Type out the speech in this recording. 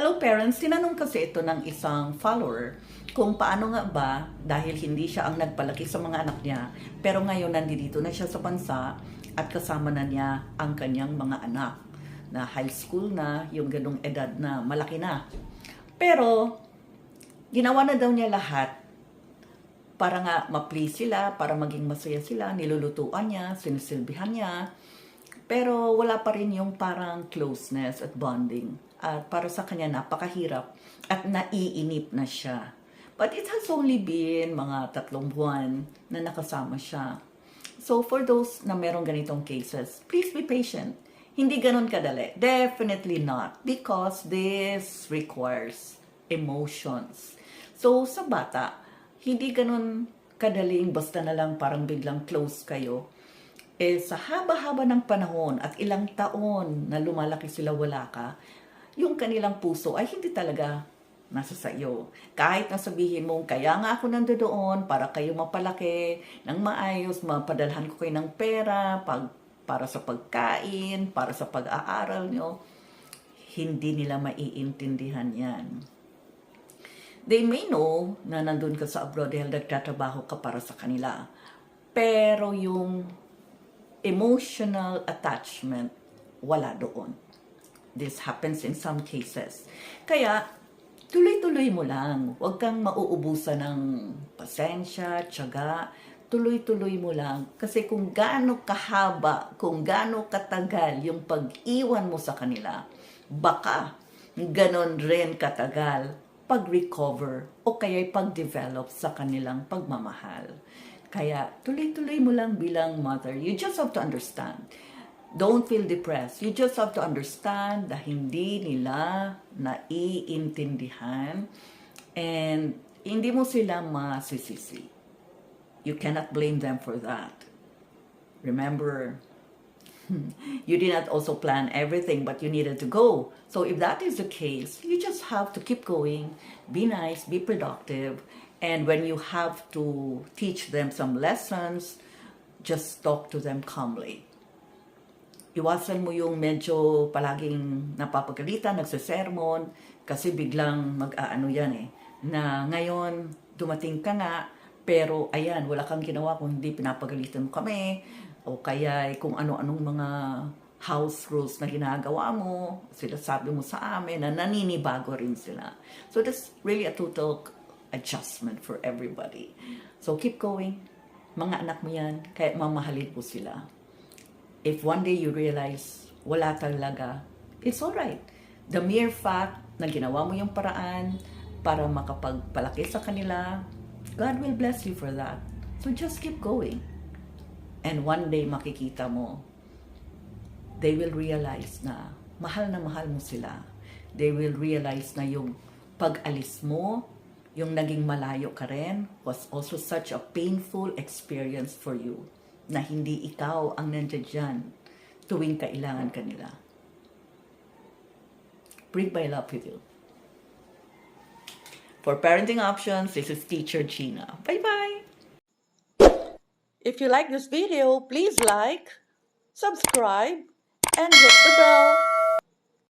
Hello parents, tinanong kasi ito ng isang follower kung paano nga ba dahil hindi siya ang nagpalaki sa mga anak niya pero ngayon nandito na siya sa bansa at kasama na niya ang kanyang mga anak na high school na, yung ganong edad na malaki na. Pero ginawa na daw niya lahat para nga ma-please sila, para maging masaya sila, nilulutuan niya, sinisilbihan niya, pero wala pa rin yung parang closeness at bonding. At para sa kanya napakahirap at naiinip na siya. But it has only been mga tatlong buwan na nakasama siya. So for those na merong ganitong cases, please be patient. Hindi ganun kadali. Definitely not. Because this requires emotions. So sa bata, hindi ganun kadaling basta na lang parang biglang close kayo eh sa haba-haba ng panahon at ilang taon na lumalaki sila wala ka, yung kanilang puso ay hindi talaga nasa sa iyo. Kahit na sabihin mong, kaya nga ako nandoon para kayo mapalaki ng maayos, mapadalhan ko kayo ng pera, pag, para sa pagkain, para sa pag-aaral nyo, hindi nila maiintindihan yan. They may know na nandun ka sa abroad dahil nagtatrabaho ka para sa kanila. Pero yung emotional attachment, wala doon. This happens in some cases. Kaya, tuloy-tuloy mo lang. Huwag kang mauubusan ng pasensya, tiyaga. Tuloy-tuloy mo lang. Kasi kung gaano kahaba, kung gaano katagal yung pag-iwan mo sa kanila, baka ganon rin katagal pag-recover o kaya'y pag-develop sa kanilang pagmamahal. Kaya tuloy-tuloy mo lang bilang mother. You just have to understand. Don't feel depressed. You just have to understand na hindi nila naiintindihan and hindi mo sila masisisi. You cannot blame them for that. Remember, you did not also plan everything, but you needed to go. So if that is the case, you just have to keep going, be nice, be productive, and when you have to teach them some lessons, just talk to them calmly. Iwasan mo yung medyo palaging napapagalitan, nagsasermon, kasi biglang mag-aano yan eh, na ngayon dumating ka nga, pero ayan, wala kang ginawa kung hindi pinapagalitan mo kami, o kaya kung ano-anong mga house rules na ginagawa mo, sila sabi mo sa amin na naninibago rin sila. So that's really a total adjustment for everybody. So keep going. Mga anak mo yan, kaya mamahalin po sila. If one day you realize wala talaga, it's alright. The mere fact na ginawa mo yung paraan para makapagpalaki sa kanila, God will bless you for that. So just keep going. And one day makikita mo, they will realize na mahal na mahal mo sila. They will realize na yung pag-alis mo, yung naging malayo ka rin, was also such a painful experience for you na hindi ikaw ang nandiyan dyan tuwing kailangan ka nila. Bring my love with you. For parenting options, this is Teacher Gina. Bye-bye! If you like this video, please like, subscribe, and hit the bell.